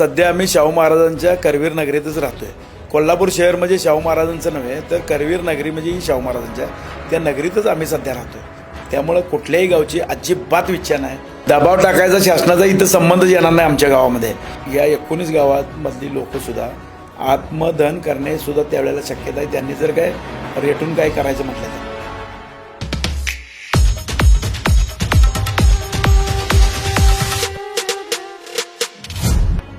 सध्या आम्ही शाहू महाराजांच्या करवीर नगरीतच राहतोय. कोल्हापूर शहर म्हणजे शाहू महाराजांचं नव्हे तर करवीर नगरी म्हणजे ही शाहू महाराजांच्या. त्या नगरीतच आम्ही सध्या राहतोय. त्यामुळं कुठल्याही गावची अजिबात इच्छा नाही. दबाव टाकायचा शासनाचा इथं संबंधच येणार नाही आमच्या गावामध्ये. या एकोणीस गावांमधली लोकंसुद्धा आत्मदहन करणे सुद्धा त्यावेळेला शक्यता आहे. त्यांनी जर काय रेटून काय करायचं म्हटलं तर.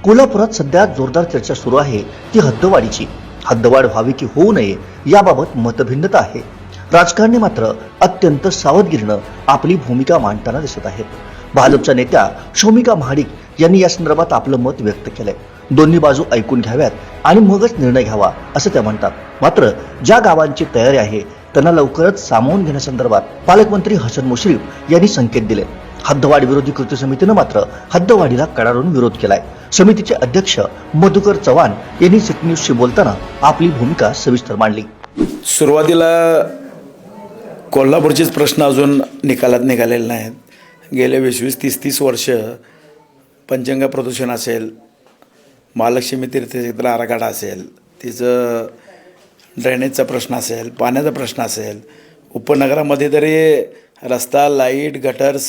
कोल्हापुरात सध्या जोरदार चर्चा सुरू आहे. ती हद्दवाढीची. हद्दवाढ व्हावी की होऊ नये याबाबत मतभिन्नता आहे. राजकारणी मात्र अत्यंत सावधगिरीनं आपली भूमिका मांडताना दिसत आहेत. भाजपच्या नेत्या शोमिका महाडिक यांनी या संदर्भात आपलं मत व्यक्त केलंय. दोन्ही बाजू ऐकून घ्याव्यात आणि मगच निर्णय घ्यावा असं त्या म्हणतात. मात्र ज्या गावांची तयारी आहे त्यांना लवकरच सामावून घेण्यासंदर्भात पालकमंत्री हसन मुश्रीफ यांनी संकेत दिले हद्दवाढ विरोधी कृती समितीनं मात्र हद्दवाढीला कडाडून विरोध केलाय. समितीचे अध्यक्ष मधुकर चव्हाण यांनी सिटी न्यूजशी बोलताना आपली भूमिका सविस्तर मांडली. सुरुवातीला कोल्हापूरचेच प्रश्न अजून निकालात निघालेले नाहीत. गेले वीस वीस तीस तीस वर्ष पंचंगा प्रदूषण असेल महालक्ष्मी तीर्थक्षेत्र आराखडा असेल तिचं ड्रेनेजचा प्रश्न असेल पाण्याचा प्रश्न असेल उपनगरामध्ये तरी रस्ता लाइट गटर्स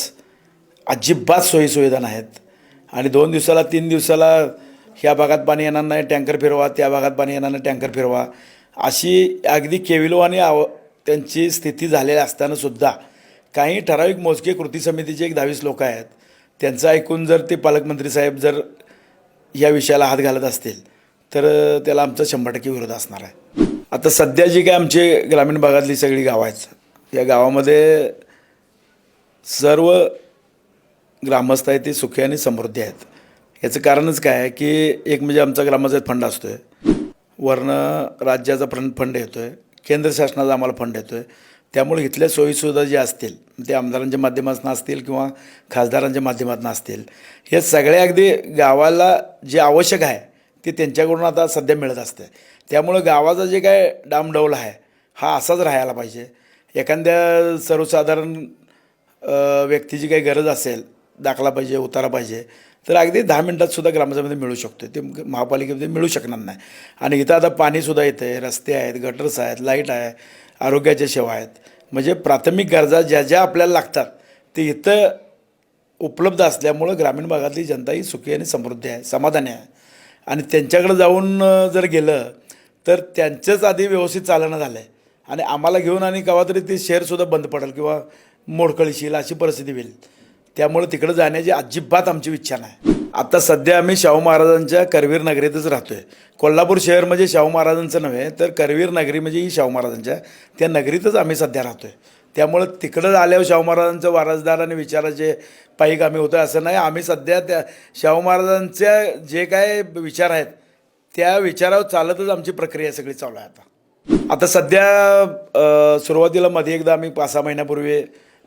अजिबात सोयीसुविधा नाहीत. आणि दोन दिवसाला तीन दिवसाला ह्या भागात पाणी येणार नाही टँकर फिरवा त्या भागात पाणी येणार नाही टँकर फिरवा. अशी अगदी केविलवाणी आव त्यांची स्थिती झालेली असतानासुद्धा काही ठराविक मोजके कृती समितीचे एक दहावीस लोक आहेत. त्यांचं ऐकून जर ते पालकमंत्री साहेब जर या विषयाला हात घालत असतील तर त्याला आमचा शंभर टक्के विरोध असणार आहे. आता सध्या जी काय आमची ग्रामीण भागातली सगळी गावं आहेत या गावामध्ये सर्व ग्रामस्थ आहेत ते सुखी आणि समृद्धी आहेत. याचं कारणच काय आहे की एक म्हणजे आमचा ग्रामपंचायत फंड असतो आहे वरनं राज्याचा फंड फंड येतो आहे केंद्र शासनाचा आम्हाला फंड येतो आहे त्यामुळे इथल्या सोयीसुविधा ज्या असतील ते आमदारांच्या माध्यमातून असतील किंवा खासदारांच्या माध्यमातून असतील हे सगळे अगदी गावाला जे आवश्यक आहे ते त्यांच्याकडून आता सध्या मिळत असते त्यामुळं गावाचा जे काय डामडौल आहे हा असाच राहायला पाहिजे. एखाद्या सर्वसाधारण व्यक्तीची काही गरज असेल दाखला पाहिजे उतारा पाहिजे. तर अगदी दहा मिनटातसुद्धा ग्रामसभेमध्ये मिळू शकतो ते महापालिकेमध्ये मिळू शकणार नाही. आणि इथं आता पाणीसुद्धा येतं आहे रस्ते आहेत गटर्स आहेत लाइट आहे आरोग्याच्या सेवा आहेत. म्हणजे प्राथमिक गरजा ज्या ज्या आपल्याला लागतात ते इथं उपलब्ध असल्यामुळं ग्रामीण भागातली जनता ही सुखी आणि समृद्धी आहे समाधानी आहे. आणि त्यांच्याकडे जाऊन जर गेलं तर त्यांचंच आधी व्यवस्थित चालणं झालं आहे आणि आम्हाला घेऊन आणि केव्हा तरी ते शेअरसुद्धा बंद पडेल किंवा मोडकळीशील अशी परिस्थिती होईल. त्यामुळे तिकडे जाण्याची अजिबात आमची इच्छा नाही. आता सध्या आम्ही शाहू महाराजांच्या करवीर नगरीतच राहतोय. कोल्हापूर शहर म्हणजे शाहू महाराजांचं नव्हे तर करवीर नगरी म्हणजे ही शाहू महाराजांच्या. त्या नगरीतच आम्ही सध्या राहतोय. त्यामुळं तिकडं आल्यावर शाहू महाराजांचं वारसदार आणि विचाराचे पायी आम्ही होतो असं नाही. आम्ही सध्या त्या शाहू महाराजांच्या जे काय विचार आहेत त्या विचारावर चालतच आमची प्रक्रिया सगळी चालू आहे आता. आता सध्या सुरुवातीला मध्ये एकदा आम्ही पाच सहा महिन्यापूर्वी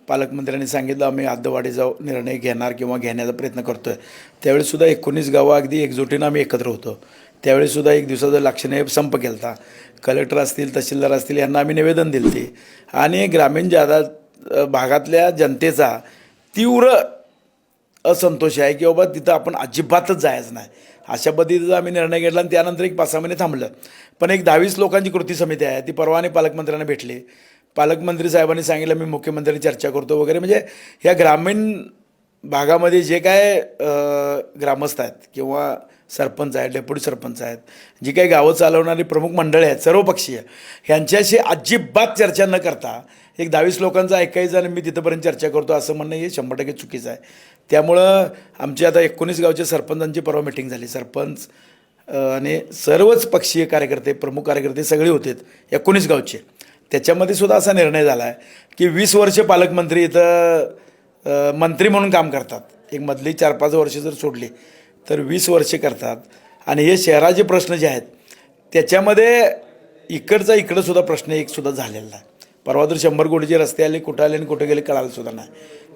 पालकमंत्र्यांनी सांगितलं आम्ही हद्दवाढीचा निर्णय घेणार किंवा घेण्याचा प्रयत्न करतो आहे त्यावेळीसुद्धा एकोणीस गावं अगदी एकजुटीनं आम्ही एकत्र होतो. त्यावेळीसुद्धा एक दिवसाचा लक्षणीय संप केला होता कलेक्टर असतील तहसीलदार असतील यांना आम्ही निवेदन दिलं ते. आणि ग्रामीण जादा भागातल्या जनतेचा तीव्र असंतोष आहे की बाबा तिथं आपण अजिबातच जायचं नाही. अशा पद्धतीचा आम्ही निर्णय घेतला आणि त्यानंतर एक पाच सहा महिने थांबलं. पण एक दहावीस लोकांची कृती समिती आहे ती परवाने पालकमंत्र्यांना भेटली. पालकमंत्री साहेबांनी सांगितलं मी मुख्यमंत्र्यांनी चर्चा करतो वगैरे. म्हणजे ह्या ग्रामीण भागामध्ये जे काय ग्रामस्थ आहेत किंवा सरपंच आहेत डेप्युटी सरपंच आहेत जी काही गावं चालवणारी प्रमुख मंडळी आहेत सर्वपक्षीय ह्यांच्याशी अजिबात चर्चा न करता एक दहावीस लोकांचं ऐकायचं आणि मी तिथंपर्यंत चर्चा करतो असं म्हणणं हे शंभर टक्के चुकीचं आहे. त्यामुळं आमची आता एकोणीस गावच्या सरपंचांची परवा मिटिंग झाली. सरपंच आणि सर्वच पक्षीय कार्यकर्ते प्रमुख कार्यकर्ते सगळे होते एकोणीस गावचे. त्याच्यामध्ये सुद्धा असा निर्णय झाला आहे की वीस वर्ष पालकमंत्री इथं मंत्री म्हणून काम करतात. एक मधली चार पाच वर्ष जर सोडली तर वीस वर्षे करतात. आणि हे शहराचे प्रश्न जे आहेत त्याच्यामध्ये इकडचा इकडंसुद्धा प्रश्न एक सुद्धा झालेला आहे परवा तर शंभर कोटीचे रस्ते आले कुठं आले आणि कुठं गेले कळालंसुद्धा नाही.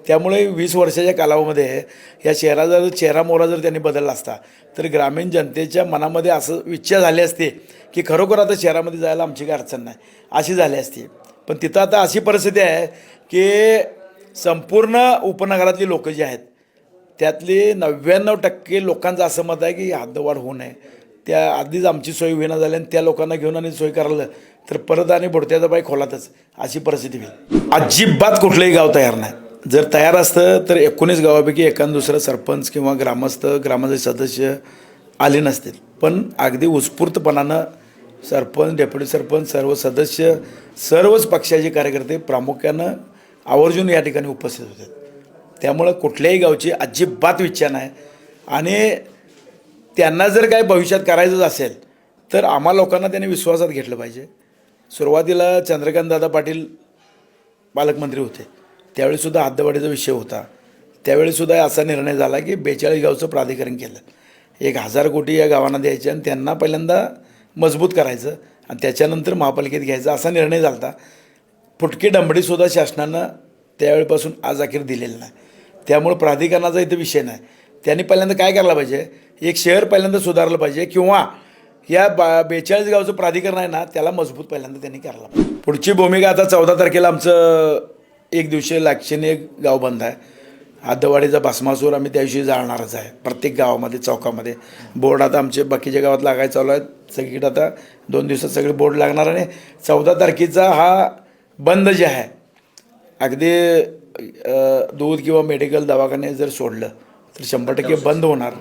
त्यामुळे वीस वर्षाच्या कालावधीमध्ये या शहराचा जर चेहरामोहरा जर त्यांनी बदलला असता तर ग्रामीण जनतेच्या मनामध्ये असं इच्छा झाली असते की खरोखर आता शहरामध्ये जायला आमची काही अडचण नाही. अशी झाली असती. पण तिथं आता अशी परिस्थिती आहे की संपूर्ण उपनगरातली लोकं जी आहेत त्यातली नव्याण्णव टक्के लोकांचं असं मत आहे की हद्दवाढ होऊ नये. त्या आधीच आमची सोय होईना झाली आणि त्या लोकांना घेऊन आणि सोय करायला तर परत आणि बुडत्याचा बाई खोलातच अशी परिस्थिती होईल. अजिबात कुठलंही गाव तयार नाही. जर तयार असतं तर एकोणीस गावापैकी एखाद दुसरं सरपंच किंवा ग्रामस्थ ग्रामाचे सदस्य आले नसतील. पण अगदी उत्स्फूर्तपणानं सरपंच डेप्युटी सरपंच सर्व सदस्य सर्वच पक्षाचे कार्यकर्ते प्रामुख्यानं आवर्जून या ठिकाणी उपस्थित होते. त्यामुळं कुठल्याही गावची अजिबात इच्छा नाही. आणि त्यांना जर काय भविष्यात करायचंच असेल तर आम्हा लोकांना त्यांनी विश्वासात घेतलं पाहिजे. सुरुवातीला चंद्रकांतदादा पाटील पालकमंत्री होते. त्यावेळीसुद्धा हद्दवाढीचा विषय होता. त्यावेळीसुद्धा असा निर्णय झाला की बेचाळीस गावचं प्राधिकरण केलं. एक हजार कोटी या गावांना द्यायचे आणि त्यांना पहिल्यांदा मजबूत करायचं आणि त्याच्यानंतर महापालिकेत घ्यायचा असा निर्णय झाला होता फुटकी डंबडीसुद्धा शासनानं त्यावेळेपासून आज अखेर दिलेलं नाही. त्यामुळे प्राधिकरणाचा इथं विषय नाही. त्यांनी पहिल्यांदा काय करायला पाहिजे? एक शहर पहिल्यांदा सुधारलं पाहिजे किंवा या बा बेचाळीस गावचं प्राधिकरण आहे ना त्याला मजबूत पहिल्यांदा त्यांनी करायला पाहिजे. पुढची भूमिका आता चौदा तारखेला आमचं एक दिवशी लाक्षिणी एक गाव बंद आहे. हद्दवाडीचा भस्मासूर आम्ही त्या दिवशी जाळणारच आहे. प्रत्येक गावामध्ये चौकामध्ये. बोर्ड आता आमचे बाकीच्या गावात लागायला चालू आहेत. सगळीकडे आता दोन दिवसात सगळे बोर्ड लागणार आणि चौदा तारखेचा हा बंद जे आहे अगदी दूध किंवा मेडिकल दवाखाने जर सोडलं तर शंभर टक्के बंद होणार.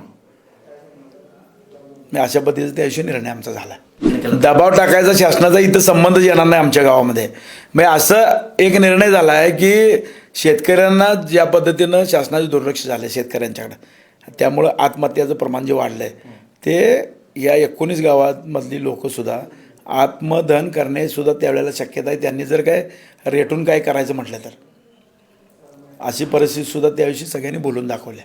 मी अशा पद्धतीचा त्या दिवशी निर्णय आमचा झाला. दबाव टाकायचा शासनाचा इथं संबंधच येणार नाही आमच्या गावामध्ये. म्हणजे असं एक निर्णय झाला आहे की शेतकऱ्यांना ज्या पद्धतीनं शासनाचे दुर्लक्ष झालं आहे शेतकऱ्यांच्याकडं त्यामुळं आत्महत्याचं प्रमाण जे वाढलं आहे ते या एकोणीस गावांमधली लोकंसुद्धा आत्मदहन करण्यासुद्धा त्यावेळेला शक्यता आहे. त्यांनी जर काय रेटून काय करायचं म्हटलं तर. अशी परिस्थितीसुद्धा त्याविषयी सगळ्यांनी बोलून दाखवल्या